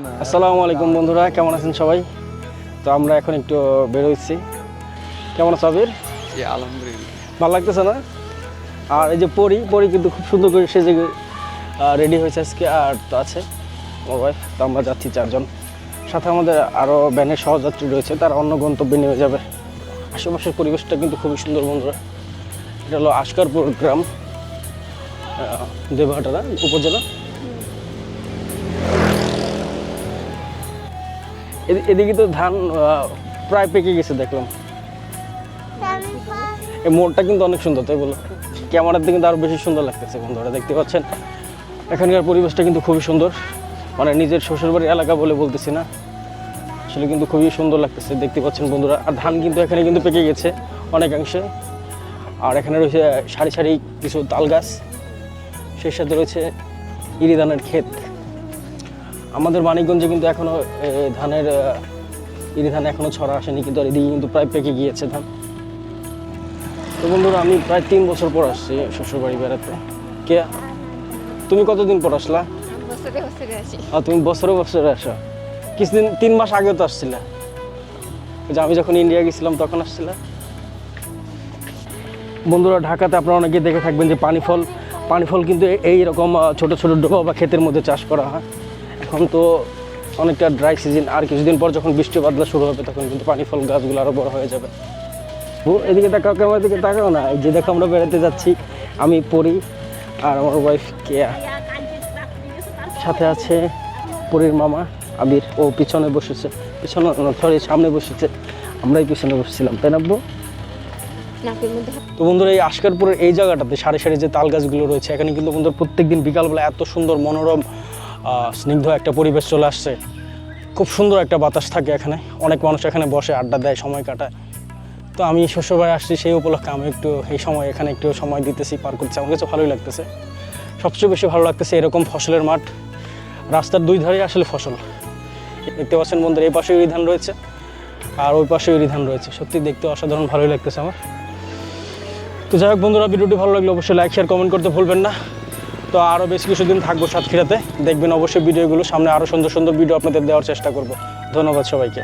আসসালামু আলাইকুম বন্ধুরা কেমন আছেন সবাই? তো আমরা এখন একটু বেরোচ্ছি কেমন আছো আবির? আলহামদুলিল্লাহ। ভালো লাগতেছে না? আর এই যে পরি পরি কিন্তু খুব সুন্দর করে সেজে রেডি হয়েছে আজকে আর তো আছে ওর ওয়াইফ তো আমরা যাচ্ছি চারজন। সাথে আমাদের আরও ব্যানের সহযাত্রী রয়েছে তারা অন্য গন্তব্যে নেমে যাবে। আশেপাশের পরিবেশটা কিন্তু খুবই সুন্দর বন্ধুরা। এটা হলো আশকারপুর গ্রাম দেবহাটারা উপজেলা। এদিকে তো ধান প্রায় পেকে গেছে, দেখলাম। এই মোড়টা কিন্তু অনেক সুন্দর, তাই বলো। ক্যামেরার দিকে কিন্তু আরও বেশি সুন্দর লাগতেছে, বন্ধুরা, দেখতে পাচ্ছেন? এখানকার পরিবেশটা কিন্তু খুবই সুন্দর। মানে নিজের শ্বশুরবাড়ির এলাকা বলে বলতেছি না। আসলে কিন্তু খুবই সুন্দর লাগতেছে, দেখতে পাচ্ছেন বন্ধুরা। আর ধান কিন্তু এখানে কিন্তু পেকে গেছে, অনেকাংশে। আর এখানে রয়েছে সারি সারি কিছু তাল গাছ। সেই সাথে রয়েছে ইরি ধানের ক্ষেত। আমাদের মানিকগঞ্জে কিন্তু এখনও ধানের ইরি ধান এখনও ছড়া আসেনি কিন্তু এদিকে কিন্তু প্রায় পেকে গিয়েছে ধান। তো বন্ধুরা আমি প্রায় তিন বছর পর আসছি শ্বশুরবাড়ি বেড়াতে। কে? তুমি কতদিন পর আসলা? আর তুমি বছরে বছরে আসো। কিছুদিন তিন মাস আগে তো আসছিলা। যে আমি যখন ইন্ডিয়া গেছিলাম তখন আসছিলা। বন্ধুরা ঢাকাতে আপনারা অনেকে দেখে থাকবেন যে পানি ফল পানি ফল কিন্তু এই রকম ছোট ডোবা বা ক্ষেতের মধ্যে চাষ করা হয়। এখন তো অনেকটা ড্রাই সিজন আর কিছুদিন পর যখন বৃষ্টি বাদলা শুরু হবে তখন কিন্তু পানি ফল গাছগুলো আরও বড় হয়ে যাবে। ও এদিকে তাকাও ক্যামেরার এদিকে তাকাও না। এই যে দেখো আমরা বেড়াতে যাচ্ছি। আমি পড়ি আর আমার ওয়াইফ কেয়া। সাথে আছে পরীর মামা আবির। ও পিছনে বসেছে। পিছনে সরি সামনে বসেছে। আমরাই পিছনে বসেছিলাম তাই না তো বন্ধুরা এই আশকারপুরের এই জায়গাটাতে সারি সারি যে তাল গাছগুলো রয়েছে এখানে কিন্তু বন্ধুরা প্রত্যেকদিন বিকালবেলা এত সুন্দর মনোরম স্নিগ্ধ একটা পরিবেশ চলে আসছে। খুব সুন্দর একটা বাতাস থাকে এখানে। অনেক মানুষ এখানে বসে আড্ডা দেয়, সময় কাটায়। তো আমি শ্বশুরবাড়ি আসছি সেই উপলক্ষে আমি একটু এই সময় এখানে একটু সময় দিতেছি, পার করছি আমার কাছে ভালোই লাগতেছে। সবচেয়ে বেশি ভালো লাগতেছে এরকম ফসলের মাঠ। রাস্তার দুই ধারে আসলে ফসল। দেখতে পাচ্ছেন বন্ধুরা, এই পাশে ধান রয়েছে, আর ওই পাশে ধান রয়েছে। সত্যি দেখতে অসাধারণ, ভালোই লাগতেছে আমার। তো যাই হোক বন্ধুরা, ভিডিওটি ভালো লাগলে অবশ্যই লাইক শেয়ার কমেন্ট করতে ভুলবেন না। তো আরও বেশ কিছুদিন থাকব সাতক্ষীরাতে। দেখবেন অবশ্যই ভিডিওগুলো, সামনে আরও সুন্দর সুন্দর ভিডিও আপনাদের দেওয়ার চেষ্টা করব। ধন্যবাদ সবাইকে।